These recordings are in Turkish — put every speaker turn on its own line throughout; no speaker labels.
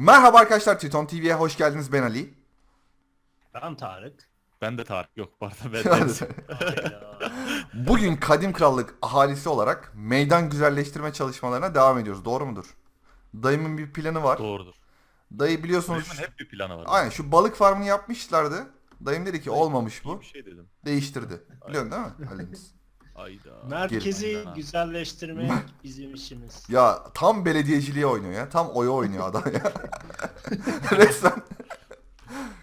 Merhaba arkadaşlar Triton TV'ye hoş geldiniz ben Ali.
Ben Tarık.
Ben de Tarık yok pardon ben Deniz.
Bugün Kadim Krallık ahalisi olarak meydan güzelleştirme çalışmalarına devam ediyoruz. Doğru mudur? Dayımın bir planı var.
Doğrudur.
Dayı biliyorsunuz
Dayımın hep bir planı var.
aynen şu balık farmını yapmışlardı. Dayım dedi ki olmamış bu.
Bir şey dedim.
Değiştirdi. Biliyorsun değil mi? Halimiz.
Ayda.
Merkezi
Aynen.
güzelleştirmek bizim işimiz.
Ya tam belediyeciliğe oynuyor ya. Tam oya oynuyor adam ya. Resmen.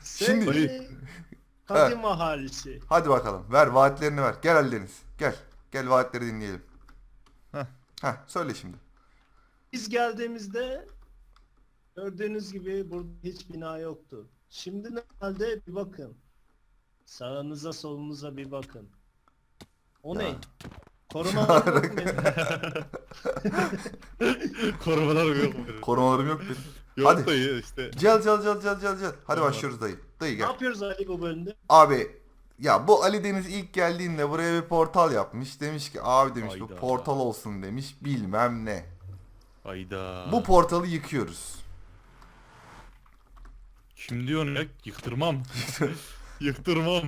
Şimdi-
Sevgili Kadim ahalisi.
Hadi bakalım. Ver vaatlerini ver. Gel Ali Deniz. Gel. Gel vaatleri dinleyelim.
Heh.
Heh, söyle şimdi.
Biz geldiğimizde gördüğünüz gibi burada hiç bina yoktu. Şimdi ne halde bir bakın. Sağınıza solunuza bir bakın. O ne? Korumalar yok mu?
Korumalar yok mu?
Korumalarım yok benim.
Yok
Hadi.
dayı işte.
Gel gel gel gel gel gel. Hadi
Tamam.
başlıyoruz dayı. Dayı
ne
gel.
yapıyoruz Ali bu bölümde?
Abi ya bu Ali Deniz ilk geldiğinde buraya bir portal yapmış. Demiş ki abi demiş bu
Hayda.
portal olsun demiş. Bilmem ne.
Ayda.
Bu portalı yıkıyoruz.
Kim diyor ya? Yıktırmam. Yıktırmam.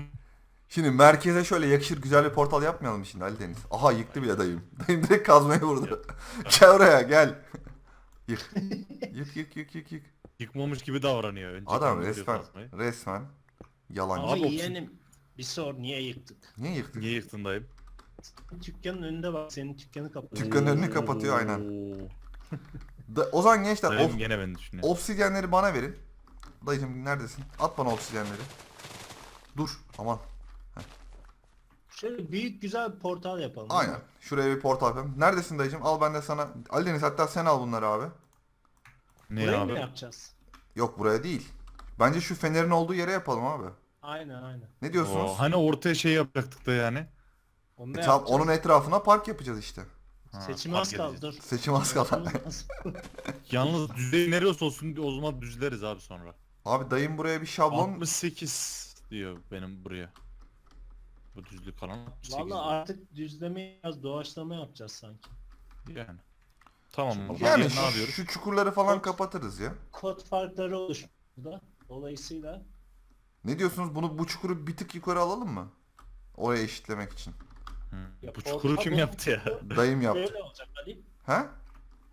Şimdi merkeze şöyle yakışır güzel bir portal yapmayalım mı şimdi Ali Deniz. Aha yıktı bile dayım. Dayım direkt kazmaya vurdu. gel oraya gel. Yık. Yık yık yık yık yık.
Yıkmamış gibi davranıyor. Önce
Adam resmen
kazmayı.
resmen yalancı.
Abi o-
yeğenim bir sor niye yıktık?
Niye yıktık?
Niye yıktın dayım?
Dükkanın önünde bak senin dükkanı kapatıyor.
Dükkanın önünü kapatıyor aynen.
Oo.
Da- o zaman gençler
Dayım
of,
gene beni düşünüyor.
obsidyenleri bana verin. Dayıcım neredesin? At bana obsidyenleri. Dur aman.
Şöyle büyük güzel bir portal yapalım.
Aynen. Şuraya bir portal yapalım. Neredesin dayıcım? Al ben de sana. Ali Deniz hatta sen al bunları abi.
Ne
Burayı
abi?
mı yapacağız?
Yok buraya değil. Bence şu fenerin olduğu yere yapalım abi.
Aynen aynen.
Ne diyorsunuz?
Oo, hani ortaya şey yapacaktık da yani.
Onu
E
yapacağız.
onun etrafına park yapacağız işte.
Ha,
Seçim
fark
az kaldı
edeceğiz.
dur.
Seçim az kaldı.
Seçim az kaldı.
Yalnız düzey neresi olsun o zaman düzleriz abi sonra.
Abi dayım buraya bir şablon
68 diyor benim buraya. Bu düzlük kalan 68
Valla artık düzleme biraz doğaçlama yapacağız sanki.
yani. Tamam zaman
yani
ne
şu,
yapıyoruz?
şu çukurları falan
Kod-
kapatırız ya.
Kod farkları oluşmuş burada. Dolayısıyla
Ne diyorsunuz? Bunu bu çukuru bir tık yukarı alalım mı? Oraya eşitlemek için.
Hı.
Ya
Bu çukuru kim yaptı ya?
Dayım yaptı.
şöyle olacak Ali.
He?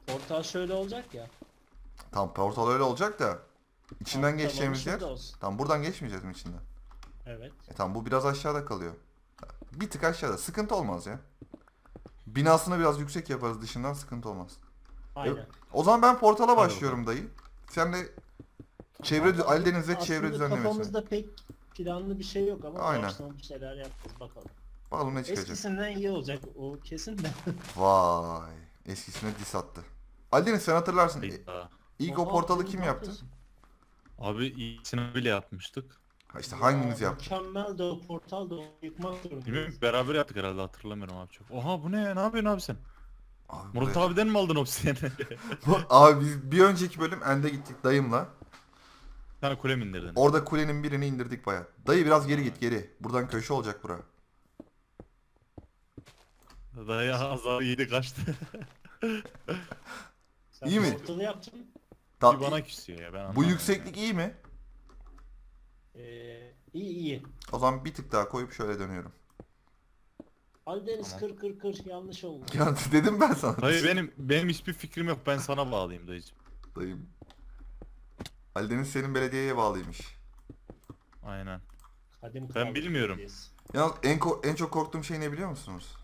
Portal şöyle olacak ya.
Tamam portal öyle olacak da. içinden
Alt
geçeceğimiz
tabanı
yer.
olsun.
Tamam buradan geçmeyeceğiz mi içinden?
Evet.
E tamam bu biraz aşağıda kalıyor. Bir tık aşağıda. Sıkıntı olmaz ya. Binasını biraz yüksek yaparız dışından sıkıntı olmaz.
Aynen.
O zaman ben portala
Hadi
başlıyorum dayı. Sen de çevre dü- Ali Deniz'de çevre düzenlemesi.
kafamızda pek planlı bir şey yok ama
Aynen.
doğaçlama bir şeyler yapacağız bakalım.
Bakalım ne çıkacak.
Eskisinden iyi olacak o kesin de.
Vay. Eskisine dis attı. Ali Deniz sen hatırlarsın. E,
Hayda.
İlk o portalı kim yaptı?
yapıyorsun?
Abi iyisini bile yapmıştık.
İşte hanginiz
Ya,
yaptı?
Mükemmel de o portal da yıkmak zorunda.
Bilmiyorum beraber yaptık herhalde hatırlamıyorum abi çok. Oha bu ne ya? Ne yapıyorsun abi sen?
Abi,
Murat abiden mi aldın obsidiyeni?
Abi biz bir önceki bölüm Ende gittik dayımla.
Bir tane kule mi indirdin?
Orada kulenin birini indirdik baya. Dayı biraz geri git geri. Buradan köşe olacak bura.
Dayı azar yedi kaçtı.
Sen
İyi mi?
portalı yaptın.
Ta-
bana küsüyor ya ben
bu
anlamadım
yükseklik iyi mi?
Ee, iyi iyi.
O zaman bir tık daha koyup şöyle dönüyorum.
Aldeniz
Tamam.
kır kır kır yanlış oldu.
Ya dedim ben sana.
Dayı benim benim hiçbir fikrim yok ben sana bağlayayım dayıcım.
Dayım. Ali Deniz senin belediyeye bağlıymış.
Aynen.
Kadim
Ben
krallık
bilmiyorum.
belediyesi.
Yalnız en, ko- en çok korktuğum şey ne biliyor musunuz?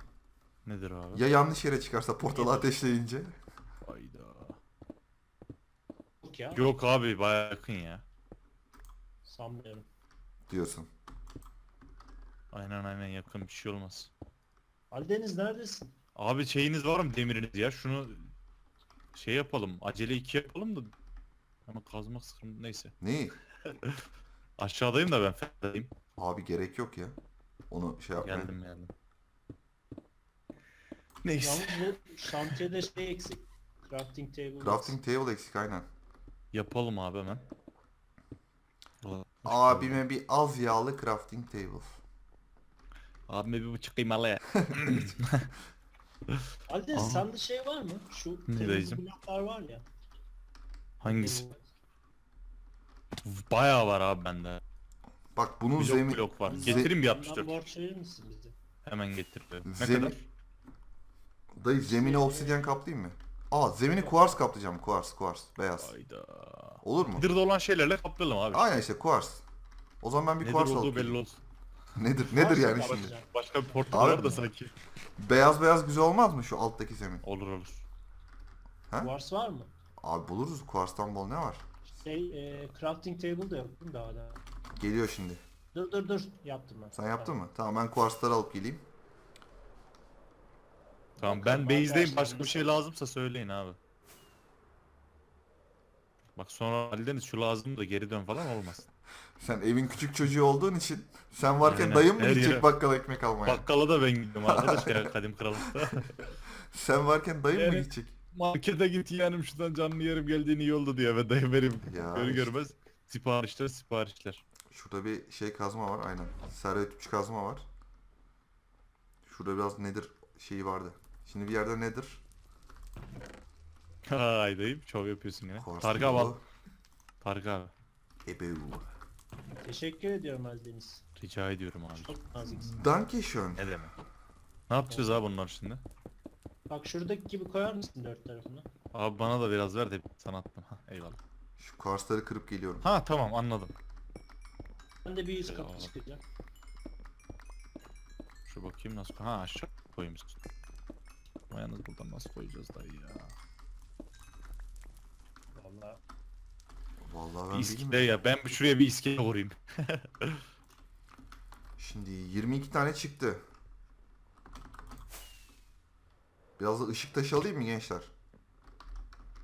Nedir abi?
Ya yanlış yere çıkarsa portalı ateşleyince.
Hayda.
Yok ya.
Yok abi baya yakın ya.
Sanmıyorum.
Diyorsun.
Aynen aynen yakın bir şey olmaz.
Aldeniz neredesin?
Abi şeyiniz var mı demiriniz ya? Şunu şey yapalım. Acele iki yapalım da. Ama kazmak sıkıntı neyse.
Ne?
Aşağıdayım da ben fedayım.
Abi gerek yok ya. Onu şey yapmaya.
Geldim geldim. Neyse.
Yalnız bu şantiyede şey eksik. Crafting table.
Crafting table eksik aynen.
Yapalım abi hemen.
Abime bir az yağlı crafting table.
Abime bir buçuk kıymalı ya.
Aldeniz
Aha.
sende şey var mı? Şu
Ne
kırmızı
dayıcım?
bloklar var ya.
Hangisi? Bayağı var abi bende.
Bak bunun
Blok
zemin
blok var. Getireyim bir
Bundan
64.
borç verir misin bize?
Hemen getiriyorum. Ne
Zemin-
kadar?
dayı zemini obsidyen kaplayayım mı? Aa zemini kuars kaplayacağım. Kuars, kuars, beyaz.
Hayda.
Olur mu?
Nedir'de olan şeylerle kaplayalım abi.
Aynen işte kuars. O zaman ben bir
Nedir
kuars
olduğu
alıp
belli olsun.
Nedir? Nedir yani
Varsa
şimdi?
bakacağım.
Başka bir portal
Abi-
var da sanki.
Beyaz beyaz güzel olmaz mı şu alttaki zemin?
Olur olur.
Wars var mı?
Abi buluruz. Kuarstan bol ne var?
Şey, e, crafting table de yok değil mi daha da?
Geliyor şimdi.
Dur dur dur yaptım ben.
Sen yaptın mı? Tamam ben kuarsları alıp geleyim.
Tamam ben base'deyim. Başka bir şey lazımsa söyleyin abi. Bak sonra Ali Deniz şu lazım da geri dön falan olmaz.
Sen evin küçük çocuğu olduğun için sen varken
Aynen.
dayın mı
Her
gidecek
yere-
bakkala ekmek almaya?
Bakkala da ben gidiyorum arkadaş ya Kadim Krallık'ta.
Sen varken dayın mı
Evet.
gidecek?
Markete git yeğenim şuradan canlı yerim geldiğin iyi oldu diyor ve dayı benim
Ya
görü
işte.
görmez siparişler siparişler.
Şurada bir şey kazma var aynen. Servet 3 kazma var. Şurada biraz nedir şeyi vardı. Şimdi bir yerde nedir?
Hay dayım çok yapıyorsun yine.
Kuars
Tarık abi al.
dolu.
Tarık abi.
Ebeu.
Teşekkür ediyorum Eldeniz.
Rica ediyorum abi.
Çok naziksin.
Dankeschön.
Ne demek. Ne yapacağız abi bunlar şimdi?
Bak şuradaki gibi koyar mısın dört tarafına?
Abi bana da biraz ver de sana attım. Ha, eyvallah.
Şu kuarsları kırıp geliyorum.
Ha tamam anladım.
Ben de bir yüz
Ya.
kapı çıkacağım.
Şu bakayım nasıl Ha aşağı koymuşsun. Ama yalnız buradan nasıl koyacağız dayı ya.
Vallahi.
Vallahi
Bir
ben
iskele
bilmiyorum.
ya ben bir şuraya bir iskele vurayım.
Şimdi 22 tane çıktı. Biraz da ışık taşı alayım mı gençler?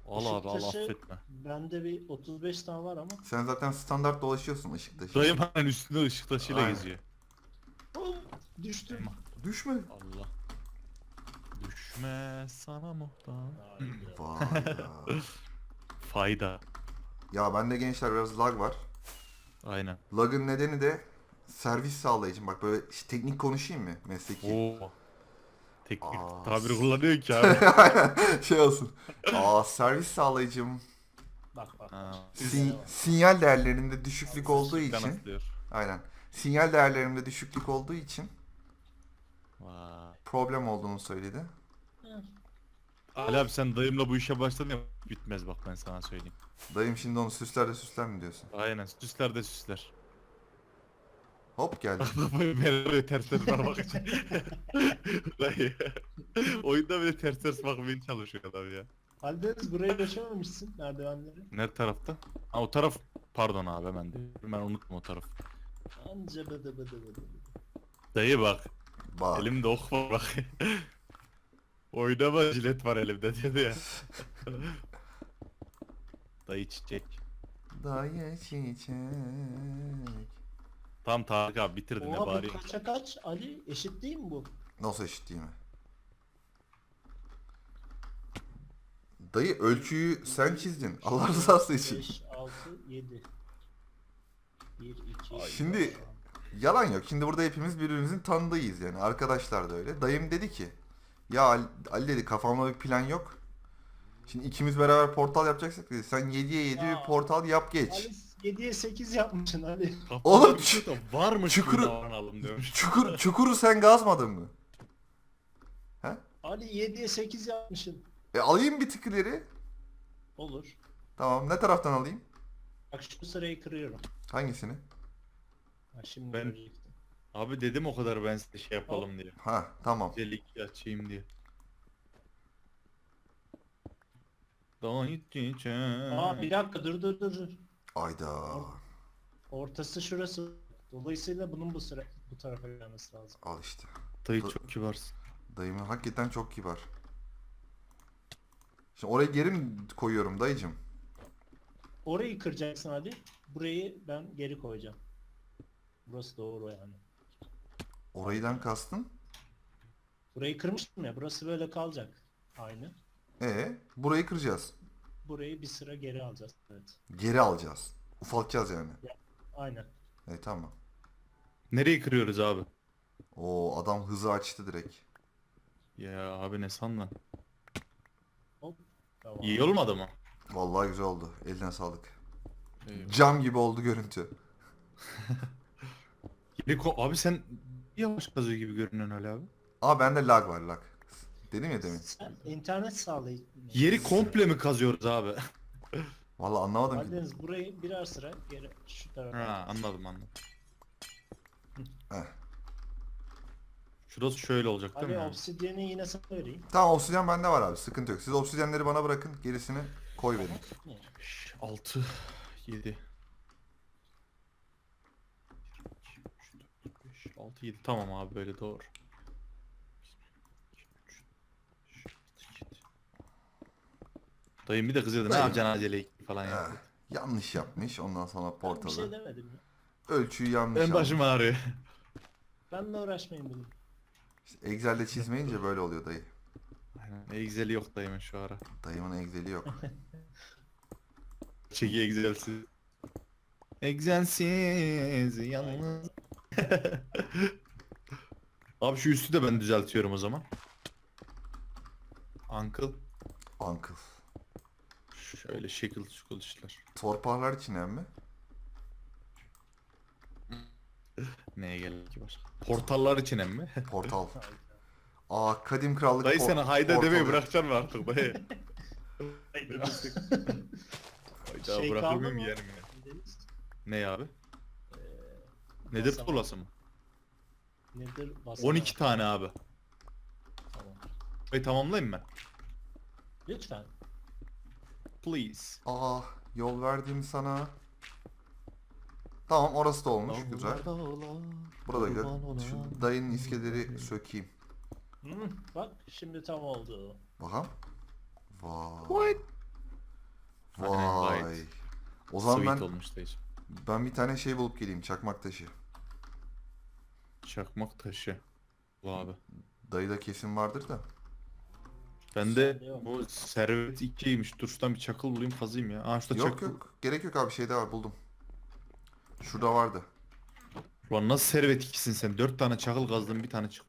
Al abi al
Işık taşı-
affetme.
Bende bir 35 tane var ama.
Sen zaten standart dolaşıyorsun ışık taşı.
Dayım hemen üstünde ışık taşıyla
Aynen.
geziyor.
Oh, düştüm.
Düşme.
Allah. Düşme sana muhtaç.
Vay ya.
Fayda.
ya bende gençler biraz lag var.
Aynen.
Lag'ın nedeni de servis sağlayıcım. Bak böyle işte teknik konuşayım mı mesleki?
Oo. Teknik
Aa,
tabir kullanıyor ki abi.
Şey olsun. Aa servis sağlayıcım
Bak bak.
Ha.
sin- sinyal değerlerinde düşüklük olduğu için
Kanıtlıyor.
aynen. Sinyal değerlerimde düşüklük olduğu için
Vay.
problem olduğunu söyledi.
Ali abi sen dayımla bu işe başladın ya bitmez bak ben sana söyleyeyim.
Dayım şimdi onu süsler de süsler mi diyorsun?
Aynen süsler de süsler.
Hop geldi.
Beni böyle ters ters bakmak için. Dayı. Oyunda bile ters ters bakmaya çalışıyor adam ya.
Aldeniz burayı geçememişsin merdivenleri.
Ne tarafta? Ha o taraf pardon abi hemen de. Ben unutma o taraf.
Anca bıdı bıdı bıdı.
Dayı bak
Bak.
elimde ok var bak. Oynama jilet var elimde dedi ya. Dayı çiçek.
Dayı çiçek.
Tam Tarık abi bitirdin ne
Oha bu
bari.
kaça kaç? Ali eşit değil mi bu?
Nasıl eşit değil mi? Dayı ölçüyü sen çizdin. Allah rızası için.
5, 6, 7. 1, 2,
Şimdi- Yalan yok. Şimdi burada hepimiz birbirimizin tanıdığıyız yani. Arkadaşlar da öyle. Dayım dedi ki ya Ali, Ali dedi kafamda bir plan yok. Şimdi ikimiz beraber portal yapacaksak dedi. Sen 7'ye 7
Ya.
bir portal yap geç.
Ali 7'ye 8 yapmışsın Ali.
Oğlum,
bir şey de varmış
çukuru-
gibi davranalım diyormuş.
Çukur, çukuru sen gazmadın mı?
Ali 7'ye 8 yapmışsın.
E alayım bir tık ileri.
Olur.
Tamam ne taraftan alayım?
Bak şu sırayı kırıyorum.
Hangisini?
Ha, şimdi
Ben-
görecektim.
Abi dedim o kadar ben size şey yapalım diye.
Ha tamam.
Delik açayım diye. Dayı çiçek.
Aa bir dakika dur dur dur dur.
Ayda.
Ortası şurası. Dolayısıyla bunun bu sıra bu tarafa gelmesi lazım.
Al işte.
Dayı çok kibarsın.
Dayım hakikaten çok kibar. Şimdi oraya geri mi koyuyorum dayıcım?
Orayı kıracaksın Ali. Burayı ben geri koyacağım. Burası doğru yani.
Orayıdan kastın?
Burayı kırmıştım ya. Burası böyle kalacak. Aynı.
E burayı kıracağız.
Burayı bir sıra geri alacağız. Evet.
Geri alacağız. Ufaltacağız yani.
Aynen.
E tamam.
Nereyi kırıyoruz abi?
O adam hızı açtı direkt.
Ya abi ne sandın?
Hop. Tamam.
İyi olmadı mı?
Vallahi güzel oldu. Eline sağlık.
Eyvah.
Cam gibi oldu görüntü.
Yeri ko- abi sen yavaş kazıyor gibi görünüyorsun hala abi.
Aa bende lag var lag. Dedim ya demin.
Sen internet sağlayın.
Yeri komple mi kazıyoruz abi?
Vallahi anlamadım ki.
Karadeniz burayı birer sıra geri şu tarafa.
ha anladım anladım.
Heh.
Şurası şöyle olacak değil
Abi
mi? abi?
obsidyeni yine sana vereyim.
Tamam obsidyen bende var abi sıkıntı yok. Siz obsidyenleri bana bırakın gerisini koy verin.
6 7 6 7 tamam abi böyle doğru. Dayım bir de kızıyordu ne
Dayım.
yapacaksın acele falan
Ha,
ya.
yanlış yapmış ondan sonra
Ben bir
portalı.
şey demedim ya.
Ölçüyü yanlış
Ben
almış.
başım ağrıyor.
Benle uğraşmayın dedim.
İşte Excel'de çizmeyince böyle oluyor dayı.
Aynen Excel'i yok dayımın şu ara.
Dayımın Excel'i yok.
Çeki Excel'siz. Excel'siz yalnız. Abi şu üstü de ben düzeltiyorum o zaman. Uncle.
Uncle.
Şöyle şekil şukul işler.
Torpağlar içine mi?
Neye geldi ki başka? Portallar için mi?
Portal. Aa kadim krallık
Dayı
por-
hayda
portalı.
demeyi bırakacaksın mı artık dayı? Hayda
Şey
bırakır
kaldı
mıyım
mı?
yerim ya.
Deniz,
Ne abi? Nedir
Basama.
tuğlası mı?
Nedir basama?
12 tane abi.
Tamam.
Burayı tamamlayayım ben.
Lütfen.
Please.
Aa yol verdim sana. Tamam orası da olmuş güzel. Burada güzel. Şu dayının iskeleri sökeyim.
Hı, bak şimdi tam oldu.
Bakalım. Vay. Vay.
gayet
O zaman
Sweet
ben
olmuş dayıcım.
ben bir tane şey bulup geleyim çakmak taşı.
Çakmak taşı. Bu abi.
Dayıda kesin vardır da.
Ben de
Sende yok.
bu servet 2'ymiş. Dur şuradan bir çakıl bulayım kazayım ya. Aa şurada
Yok
çakıl.
yok. Gerek yok abi şeyde var buldum. Şurada vardı.
Ulan nasıl servet 2'sin sen? 4 tane çakıl kazdın bir tane çık.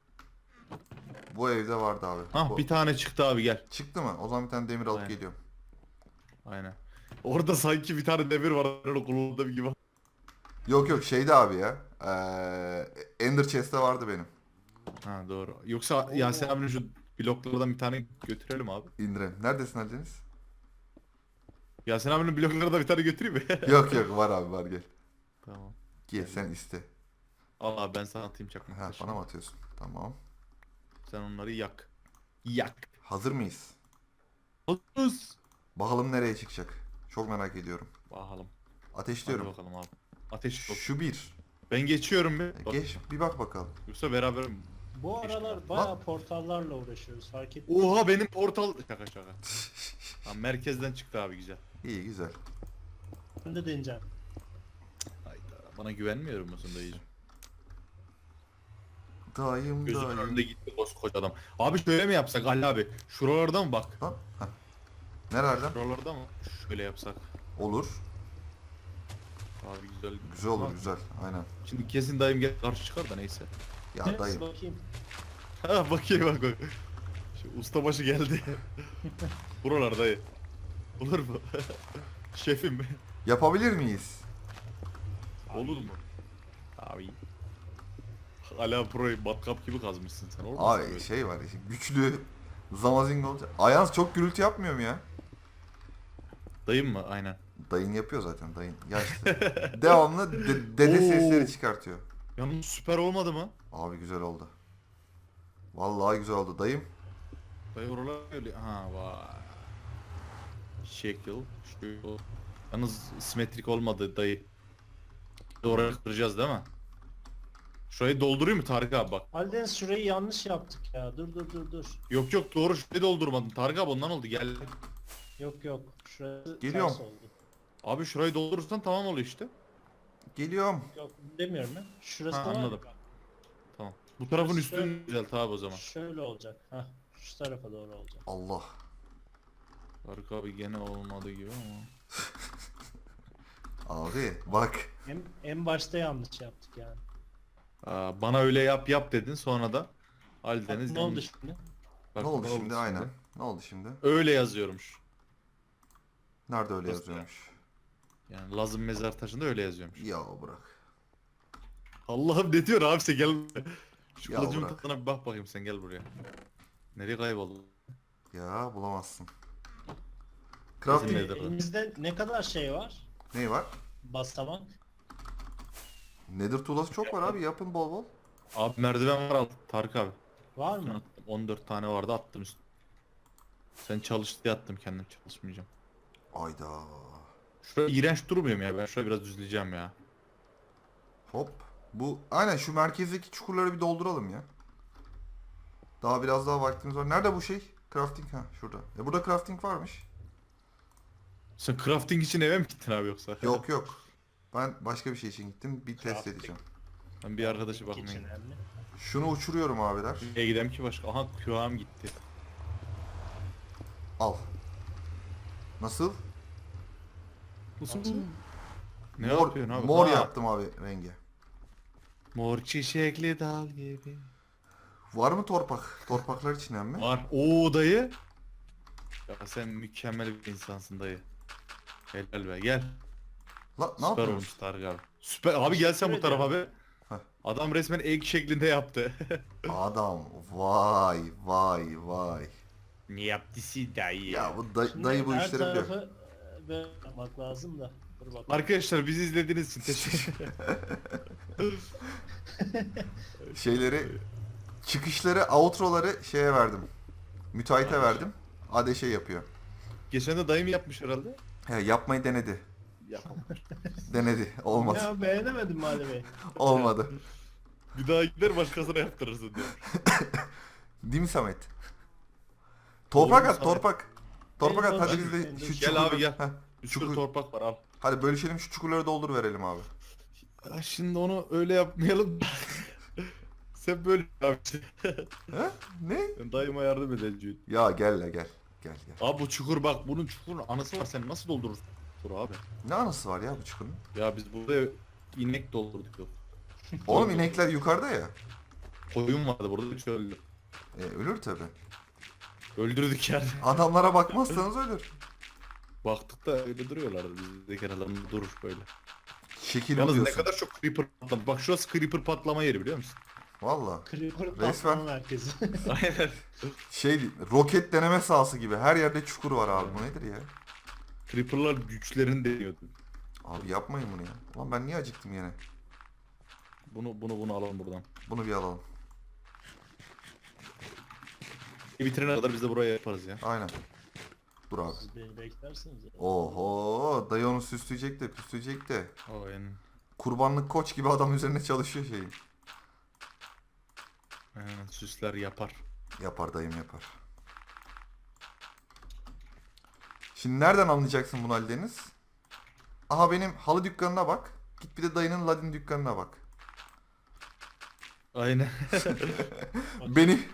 Bu evde vardı abi.
Hah
Bu-
bir tane çıktı abi gel.
Çıktı mı? O zaman bir tane demir alıp
Aynen.
geliyorum.
Aynen. Orada sanki bir tane demir var. Öyle kullanıldığı gibi.
Yok yok şeyde abi ya. Ee, Ender Chest'te vardı benim.
Ha doğru. Yoksa Yasin abinin şu bloklardan bir tane götürelim abi.
İndirelim. Neredesin Ali Deniz?
Yasin abinin bloklardan bir tane götüreyim mi?
yok yok var abi var gel.
tamam.
Gel sen iste.
Al abi ben sana atayım çakmak
Ha,
taşını.
bana mı atıyorsun? Tamam.
Sen onları yak. Yak.
Hazır mıyız?
Hazırız.
Bakalım nereye çıkacak. Çok merak ediyorum.
Bakalım. Hadi
Ateşliyorum.
bakalım abi. Ateş yok.
Şu bir.
Ben geçiyorum bir.
E, Geç bir bak bakalım.
Yoksa beraber
Bu aralar bayağı portallarla uğraşıyoruz fark ettin mi?
Oha benim portal... Şaka şaka. Tamam, merkezden çıktı abi güzel.
İyi güzel.
Ben de deneyeceğim.
Hayda. Bana güvenmiyorum musun dayıcım?
Dayım
Gözümün
dayım.
önünde gitti koskoca adam. Abi şöyle mi yapsak Ali abi? Şuralarda mı bak?
Lan. heh. Nerelerden?
Şuralarda mı? Şöyle yapsak.
Olur.
Abi güzel.
Güzel olur güzel. Aynen.
Şimdi kesin dayım gel karşı çıkar da neyse.
Ya
Neyse,
dayım.
bakayım.
Ha bakayım bak bak. Şu ustabaşı geldi. Buralar dayı. Olur mu? Şefim.
Yapabilir miyiz?
Olur mu? Abi. Hala burayı matkap gibi kazmışsın sen. Olmaz
Abi
böyle.
şey var işte güçlü Zamazing olacak. Ayağınız çok gürültü yapmıyor mu ya?
Dayım mı? Aynen.
Dayın yapıyor zaten dayın. Yaşlı. Devamlı de- dede
Oo.
sesleri çıkartıyor.
Yalnız süper olmadı mı?
Abi güzel oldu. Vallahi güzel oldu dayım.
Dayı oralar öyle. Ha vay. Şekil. Şu. Yalnız simetrik olmadı dayı. Oraya kıracağız değil mi? Şurayı doldurayım mı Tarık abi bak.
Aldeniz şurayı yanlış yaptık ya. Dur dur dur dur.
Yok yok doğru şurayı doldurmadın. Tarık abi ondan oldu gel.
Yok yok. Şurası
Geliyorum.
ters oldu.
Abi şurayı doldurursan tamam oluyor işte.
Geliyorum.
Yok demiyorum ben. Şurası
Ha,
da var.
anladım. Tamam. Bu tarafın
Şöyle-
üstünü düzelt abi o zaman.
Şöyle olacak. Heh. Şu tarafa doğru olacak.
Allah.
Tarık abi gene olmadı gibi ama.
Abi bak.
En, en başta yanlış yaptık yani.
Aa, bana öyle yap yap dedin sonra da Ali
Bak,
Deniz
ne oldu
yanlış.
şimdi?
Bak,
ne oldu şimdi aynen. Ne oldu şimdi?
Öyle yazıyormuş.
Nerede öyle
Nasıl
yazıyormuş?
Yani Lazım mezar taşında öyle yazıyormuş.
Ya bırak.
Allah'ım ne diyor abi sen gel. Şu
Ya
kılıcımın
bırak.
tadına bir bak bakayım sen gel buraya. Nereye kayboldun?
Ya bulamazsın.
Bizim
Crafting
evde bu.
Elimizde ne kadar şey var?
neyi var?
Basamak.
Nether tuğlası çok var abi yapın bol bol.
Abi merdiven var al Tarık abi.
Var mı?
Attım, 14 tane vardı attım üstüne. Sen çalış diye attım kendim çalışmayacağım.
Ayda.
Şurada iğrenç durmuyorum ya ben şurayı biraz düzleyeceğim ya.
Hop. Bu aynen şu merkezdeki çukurları bir dolduralım ya. Daha biraz daha vaktimiz var. Nerede bu şey? Crafting ha şurada. E burada crafting varmış.
Sen crafting için eve mi gittin abi yoksa?
Yok yok. Ben başka bir şey için gittim. Bir test
Crafting.
edeceğim.
Ben bir arkadaşı bakmaya gittim.
Şunu uçuruyorum abiler.
Nereye gidem ki başka? Aha küham gitti.
Al. Nasıl?
Nasıl? Ne
mor,
yapıyorsun abi?
Mor
Ha,
yaptım abi rengi.
Mor çiçekli dal gibi.
Var mı torpak? Torpaklar içinden mi?
Var. Oo dayı. Ya sen mükemmel bir insansın dayı. Helal be gel.
La ne
Süper
yapıyorsun?
olmuş Tarık abi. Süper. Abi gel sen bu tarafa be.
Heh.
Adam resmen egg şeklinde yaptı.
Adam vay vay vay.
ne yaptısı dayı?
Ya bu day- dayı bu işleri biliyor.
tarafı e, yapmak lazım da. Dur bakalım.
Arkadaşlar bizi izlediğiniz için teşekkür
Şeyleri çıkışları outroları şeye verdim. Müteahhite verdim. Ade şey yapıyor.
Geçen de dayım yapmış herhalde.
He, yapmayı denedi.
Yapamamış.
Denedi. Olmadı.
Ya beğenemedim mi Ali Bey?
Olmadı.
bir daha gider başkasına yaptırırsın diyor.
Değil mi Samet? Toprak
Doğru
at,
Samet.
torpak. Torpak at hadi biz de şu
Gel abi, gel.
Heh,
Bir sürü
Çukur-
torpak var al.
Hadi bölüşelim şu çukurları doldur verelim abi.
Ya şimdi onu öyle yapmayalım. Sen böyle yap.
He? Ne?
Ben dayıma yardım edeceğim.
Ya gel la gel. Gel gel.
Abi bu çukur bak bunun çukurun anısı var sen nasıl doldurursun çukuru abi?
Ne anısı var ya bu çukurun?
Ya biz burada inek doldurduk yok.
Oğlum inekler yukarıda ya.
Koyun vardı burada üç öldü.
E, ölür tabi.
Öldürdük yani.
Adamlara bakmazsanız ölür.
Baktık da öyle duruyorlardı bizdeki herhalde durur böyle.
Şekil
Yalnız ne kadar çok creeper patladı. Bak şurası creeper patlama yeri biliyor musun?
Valla.
Creeper
Resmen.
patlama merkezi.
Aynen.
Şey roket deneme sahası gibi. Her yerde çukur var abi. Bu nedir ya?
Creeper'lar güçlerini deniyordu.
Abi yapmayın bunu ya. Ulan ben niye acıktım yine?
Bunu bunu bunu alalım buradan.
Bunu bir alalım.
E, bitirene kadar biz de buraya yaparız ya.
Aynen. Dur abi.
Siz beni beklerseniz. ya.
Oho dayı onu süsleyecek de püsleyecek de.
Aynen.
Kurbanlık koç gibi adam üzerine çalışıyor şeyin.
Aynen süsler yapar.
Yapar dayım yapar. Şimdi nereden anlayacaksın bunu Ali Deniz? Aha benim halı dükkanına bak. Git bir de dayının ladin dükkanına bak.
Aynen.
Benim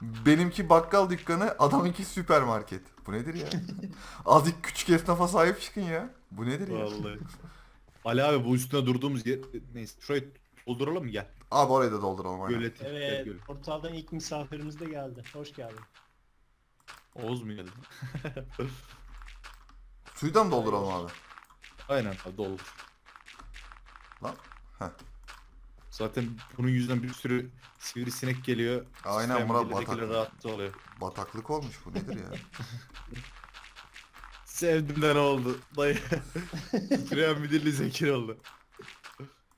benimki bakkal dükkanı, adamınki süpermarket. Bu nedir ya? Azıcık küçük esnafa sahip çıkın ya. Bu nedir ya?
Vallahi. Ali abi bu üstüne durduğumuz yer neyse şurayı dolduralım mı gel.
Abi orayı da dolduralım aynen.
Evet,
gölet.
portaldan ilk misafirimiz de geldi. Hoş geldin.
Oğuz mu geldi?
Suyu da mı dolduralım abi?
Aynen abi doldur.
Lan. Heh.
Zaten bunun yüzünden bir sürü sivrisinek geliyor.
Aynen,
Sistem
bataklık.
rahatsız oluyor.
Bataklık olmuş bu nedir ya?
Sevdim de ne oldu? Dayı. Süren müdürlüğü zekir oldu.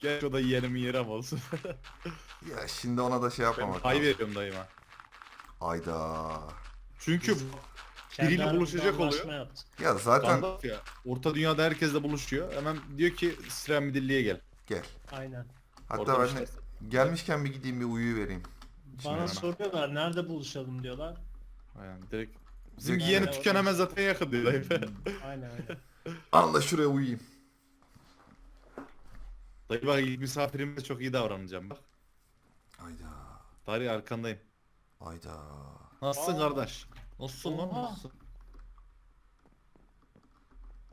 Gel o da yeğenimin yeri ama olsun.
ya şimdi ona da şey yapmamak
pay
lazım.
veriyorum dayıma.
Ayda.
Çünkü
Kendi
Biriyle
aramızda
buluşacak oluyor.
anlaşma yaptık.
Ya zaten
Gandalf ya. Orta dünyada herkesle buluşuyor. Hemen diyor ki Süren müdürlüğe gel.
gel.
Aynen.
Hatta
Orada
ben de gelmişken bir gideyim bir uyu vereyim.
Bana
hemen.
soruyorlar nerede buluşalım diyorlar.
Aynen direkt. Bizim
Direkt-
yeğeni
Aynen.
tükenemez zaten yakın diyor dayı.
Aynen aynen.
Anla şuraya uyuyayım.
dayı bak ilk misafirime çok iyi davranacağım bak.
Ayda.
Tarih arkandayım.
Ayda.
Nasılsın
Aa.
kardeş? Nasılsın lan?
Oha.
Nasılsın?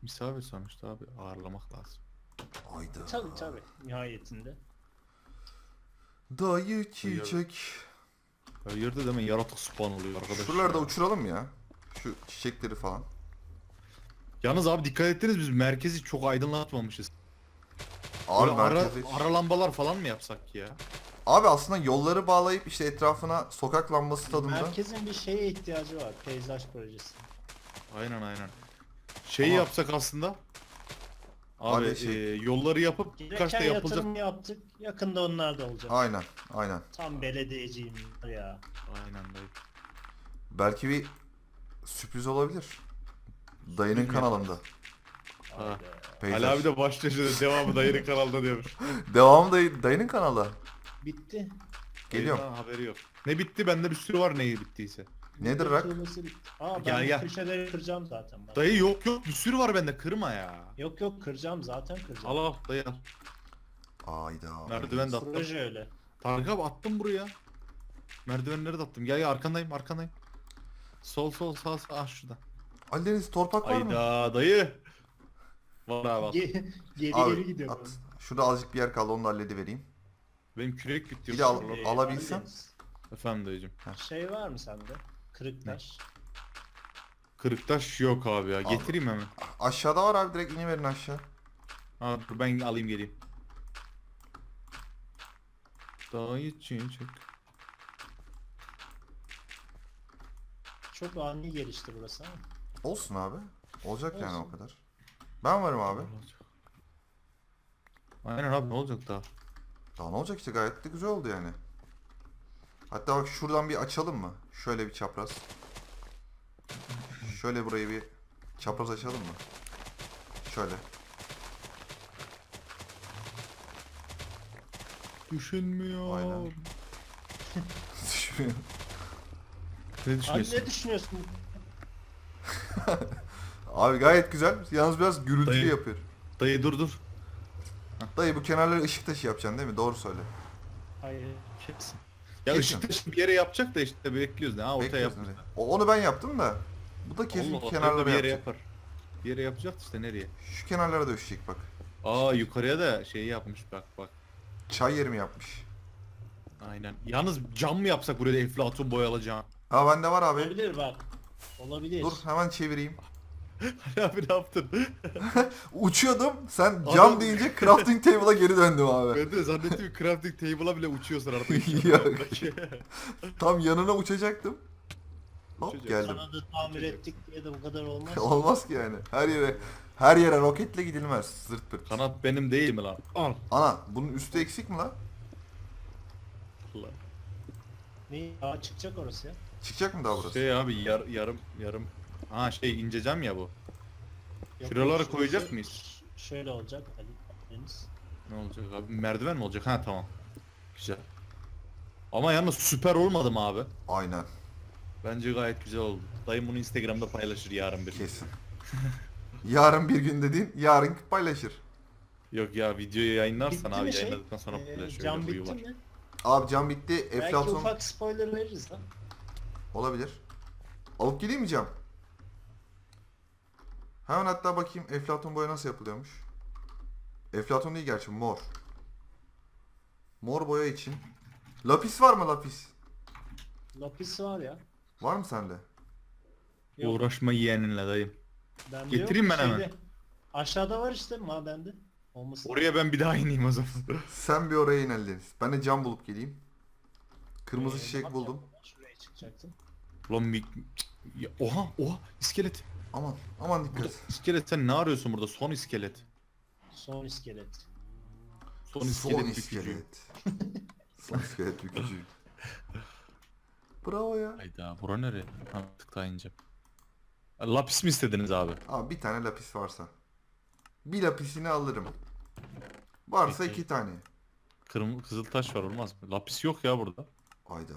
Misafir sonuçta abi ağırlamak lazım.
Ayda.
Tabii tabii. Nihayetinde.
Dayı çiçek.
Ya yerde demen yaratık spawn oluyor arkadaş.
Şuralarda
ya.
uçuralım ya. Şu çiçekleri falan.
Yalnız abi dikkat ettiniz biz merkezi çok aydınlatmamışız.
Abi,
Böyle ara,
merkezi-
ara lambalar falan mı yapsak ya?
Abi aslında yolları bağlayıp işte etrafına sokak lambası tadında.
Merkezin bir şeye ihtiyacı var. Peyzaj projesi.
Aynen aynen. Şey
Ama-
yapsak aslında. Abi
şey-
e, yolları yapıp da
Gereken
yapılacak.
yatırım yaptık. Yakında onlar da olacak.
Aynen, aynen.
Tam belediyeciyim ya.
Aynen dayı.
Belki bir sürpriz olabilir. Dayının
Bilmiyorum.
kanalında.
Ha.
Haydi.
Peyzaj.
Ali abi de başlıyor devamı dayının kanalda diyormuş.
Devamı dayı, dayının kanalı.
Bitti.
Geliyorum.
Dayının haberi yok. Ne bitti bende bir sürü var neyi bittiyse.
Nedir rak?
Aa ben
Gel, gel.
köşeleri kıracağım zaten. Bak.
Dayı yok yok bir sürü var bende kırma ya.
Yok yok kıracağım zaten kıracağım.
Al al dayı al.
Ayda.
Merdiven de attım.
Proje öyle.
Tarık abi attım buraya. Merdivenleri de attım. Gel gel arkandayım arkandayım. Sol sol sağ sağ ah şurada.
Ali Deniz torpak var mı?
Ayda dayı. Var abi al.
Ge- geri geri
Abi
gidiyorum.
at. Şurada azıcık bir yer kaldı onu da halledivereyim.
Benim kürek bitti.
Bir de al-
Ee,
alabilsem.
Efendim dayıcım.
Şey var mı sende? Kırık taş.
Kırık taş yok abi ya. Getireyim hemen.
Aşağıda var abi direkt iniverin aşağı.
Ha dur ben alayım geleyim. Dayı çiçek.
Çok ani gelişti burası ama.
Olsun abi. Olacak yani o kadar. Ben varım abi.
Aynen abi ne olacak daha?
Daha ne olacak işte gayet de güzel oldu yani. Hatta bak şuradan bir açalım mı? Şöyle bir çapraz. Şöyle burayı bir çapraz açalım mı? Şöyle.
Düşünmüyor.
Aynen.
Ne
Abi
düşünüyorsun?
ne düşünüyorsun?
abi gayet güzel. Yalnız biraz gürültülü
Dayı.
yapıyor.
Dayı dur dur.
Dayı bu kenarları ışık taşı yapacaksın değil mi? Doğru söyle.
Hayır.
Kesin. Ya ışık taşı bir yere yapacak da işte bekliyoruz ne? Ha ortaya
Bekliyorsun
yapmış.
O- Onu ben yaptım da. Bu da kesin
Allah
kenarlara
bir yere
yapacak.
yapar. Bir yere yapacak işte nereye?
Şu kenarlara döşecek bak.
Aa yukarıya da şey yapmış bak bak.
Çay yeri mi yapmış?
Aynen. Yalnız cam mı yapsak buraya da eflatun boyalayacağım?
Ha bende var abi.
Olabilir bak. Olabilir.
Dur hemen çevireyim.
Ali abi ne yaptın?
Uçuyordum. Sen
Adam-
cam deyince crafting table'a geri döndüm abi.
ben de zannettim crafting table'a bile uçuyorsun artık.
Yok. Tam yanına uçacaktım. Hop
Uçacak.
geldim.
Kanadı tamir ettik diye de bu kadar olmaz.
Olmaz ki yani. Her yere her yere roketle gidilmez. Zırt pırt.
Kanat benim değil mi lan? Al.
Ana bunun üstü eksik mi lan?
Allah.
Ne? Aa çıkacak orası ya.
Çıkacak mı daha burası?
Şey abi yar, yarım yarım. Ha şey ince cam ya bu.
Yok, şurası
koyacak mıyız?
Şöyle olacak. Ali Deniz.
Ne olacak abi? Merdiven mi olacak? Ha tamam. Güzel. Ama yalnız süper olmadı mı abi?
Aynen.
Bence gayet güzel oldu. Dayım bunu Instagram'da paylaşır yarın bir.
Kesin. yarın bir gün dediğin yarın paylaşır.
Yok ya videoyu yayınlarsan
Bitti
abi
mi şey?
yayınladıktan sonra
Ee,
paylaş.
cam
Öyle huyu
bitti
var.
mi?
Abi cam bitti.
Belki
Eflatun
ufak spoiler veririz lan.
olabilir. Alıp gideyim mi cam? Hemen hatta bakayım Eflatun boya nasıl yapılıyormuş. Eflatun değil gerçi mor. Mor boya için. Lapis var mı lapis?
Lapis var ya.
Var mı sende?
Yok,
Uğraşma yeğeninle dayım.
bende
getireyim
yok.
ben hemen.
Şeyde, Aşağıda var işte madende. Olmasın.
Oraya ben bir daha ineyim o zaman.
Sen bir oraya in Deniz. Ben de cam bulup geleyim. Kırmızı
Ee,
çiçek
bak
buldum.
ya, Şuraya çıkacaktım.
Lan bir... Ya, oha oha iskelet.
Aman aman
Burada
dikkat.
iskelet sen ne arıyorsun burada? Son iskelet.
Son iskelet.
Son iskelet
Son iskelet. Son iskelet bükücü. Bravo ya.
Hayda bura nere? Ha tıklayınca. Lapis mi istediniz abi?
Abi bir tane lapis varsa. Bir lapisini alırım. Varsa
Peki.
iki tane.
Kırmızı kızıl taş var olmaz mı? Lapis yok ya burada.
Hayda.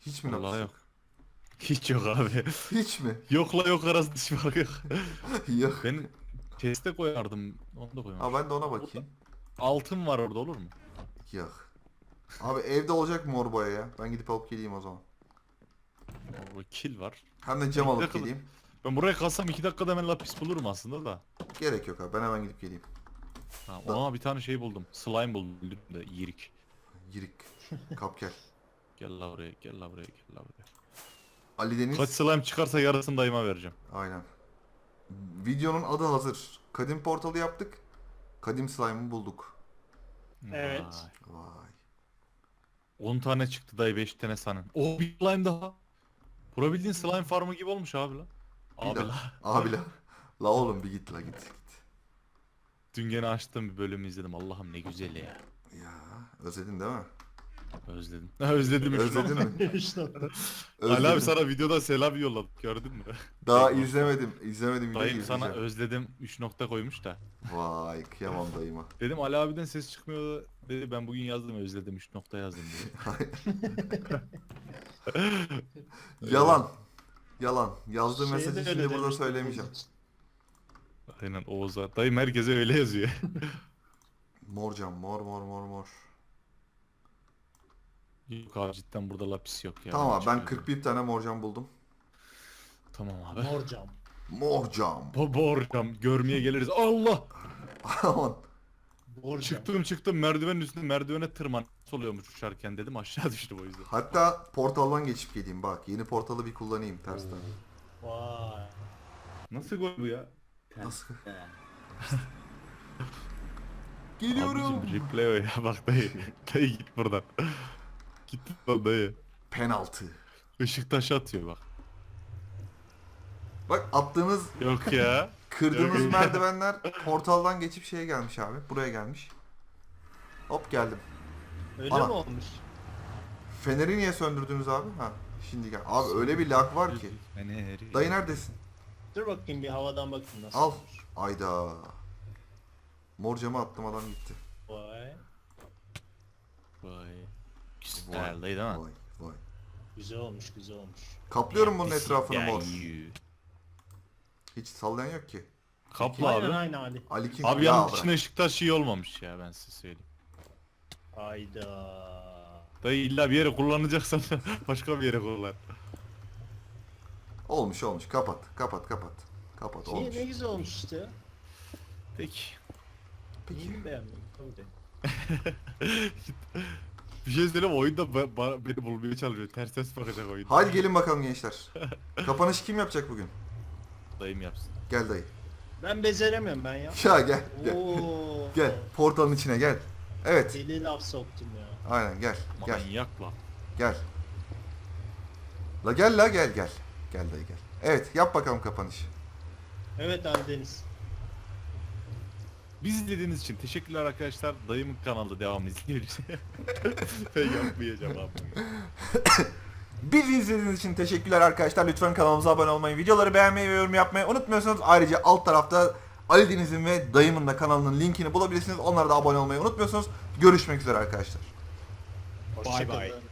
Hiç mi lapis?
Vallahi yok. Hiç yok abi.
Hiç mi?
Yokla yok arası dış fark yok.
Yok.
ben chest'e koyardım. Onu da koymam.
Ha ben de ona bakayım.
Altın var orada olur mu?
Yok. Abi evde olacak mı mor boya ya? Ben gidip alıp geleyim o zaman.
O kill var.
Hem de cam
Bir
alıp
dakika.
geleyim.
Ben buraya kalsam 2 dakikada hemen lapis bulurum aslında da.
Gerek yok abi. Ben hemen gidip geleyim.
Ha, aa bir tane şey buldum. Slime buldum de yirik.
Yirik. Kap gel.
Gel la buraya, gel la buraya, gel la buraya.
Ali Deniz.
Kaç slime çıkarsa yarısını dayıma vereceğim.
Aynen. Videonun adı hazır. Kadim portalı yaptık. Kadim slime'ı bulduk.
Evet.
Vay.
Vay.
10 tane çıktı dayı 5 tane sanın. O bir slime daha. Bura bildiğin slime farmı gibi olmuş abi la.
Bir
Abi la.
Abi la. La oğlum bir git la git git.
Dün gene açtım bir bölümü izledim. Allah'ım ne güzel ya.
Ya özledin değil mi?
Özledim. Ha, Özledim.
Özledin mi?
İşte.
Ali abi
Özledim.
sana videoda selam yolladık gördün mü?
Daha izlemedim. İzlemedim videoyu
Dayım sana
izleyeceğim.
özledim 3 nokta koymuş da.
Vay kıyamam dayıma.
Dedim Ali abiden ses çıkmıyor dedi ben bugün yazdım özledim 3 nokta yazdım dedi.
Yalan. Yalan. Yazdığı
Şeyde
mesajı
öyle
şimdi burada
demiştik
söylemeyeceğim.
Aynen Oğuz'a. Dayım herkese öyle yazıyor.
Mor cam mor mor mor mor.
Yok abi cidden burada lapis yok ya.
tamam abi ben
çıkıyorum.
41 tane mor cam buldum.
Tamam abi.
Mor cam.
Mor cam.
Baba ortam görmeye geliriz. Allah!
Aman.
Mor cam.
Çıktım çıktım merdivenin üstünde merdivene tırman. Oluyormuş uçarken dedim aşağı düştüm o yüzden.
Hatta portaldan geçip geleyim bak. Yeni portalı bir kullanayım tersten.
Vay.
Nasıl gol bu ya?
Nasıl?
Abicim
Geliyorum.
replay o ya bak dayı. dayı git buradan. Git lan dayı.
Penaltı.
Işık taşı atıyor bak.
Bak attığınız,
Yok ya.
kırdığınız
Yok.
merdivenler portaldan geçip şeye gelmiş abi. Buraya gelmiş. Hop geldim.
Öyle
Ana.
mi olmuş?
Feneri niye söndürdünüz abi? Ha, şimdi gel. Abi öyle bir lag var ki.
Feneri.
Dayı neredesin?
Dur bakayım bir havadan bakayım nasıl
Al.
olmuş.
Ayda. Mor cama attım adam gitti.
Vay.
Vay. Güzel dayı değil mi?
Vay vay.
Güzel olmuş güzel olmuş.
Kaplıyorum bunun etrafını mor. Hiç sallayan yok ki.
Kapla
Aynen
abi.
aynen Ali.
Ali kim?
Abi
Ya
yanın
bırak.
içine ışık taşı iyi olmamış ya ben size söyleyeyim.
Hayda.
Dayı illa bir yere kullanacaksan başka bir yere kullan.
Olmuş olmuş. Kapat. Kapat kapat. Kapat
İyi
olmuş.
ne güzel olmuş işte ya.
Peki.
Peki.
Niye beğenmedin? Tabii de.
Bir şey söyleyeyim oyunda ba- ba- beni bulmaya çalışıyor. Ters ters bakacak oyunda.
Haydi gelin bakalım gençler. Kapanışı kim yapacak bugün?
Dayım yapsın.
Gel dayı.
Ben beceremiyorum ben ya.
Ya gel. Gel.
Oo.
Gel. Portalın içine gel. Evet.
Deli laf soktum ya.
Aynen gel. Gel.
Manyak lan.
Gel. La gel la gel gel. Gel dayı gel. Evet yap bakalım kapanışı.
Evet Ali Deniz.
Biz izlediğiniz için teşekkürler arkadaşlar. Dayımın kanalda devam izliyoruz. ben yapmayacağım abi.
Bizi izlediğiniz için teşekkürler arkadaşlar. Lütfen kanalımıza abone olmayı, videoları beğenmeyi ve yorum yapmayı unutmuyorsunuz. Ayrıca alt tarafta Ali Deniz'in ve dayımın da kanalının linkini bulabilirsiniz. Onlara da abone olmayı unutmuyorsunuz. Görüşmek üzere arkadaşlar.
Hoşçakalın.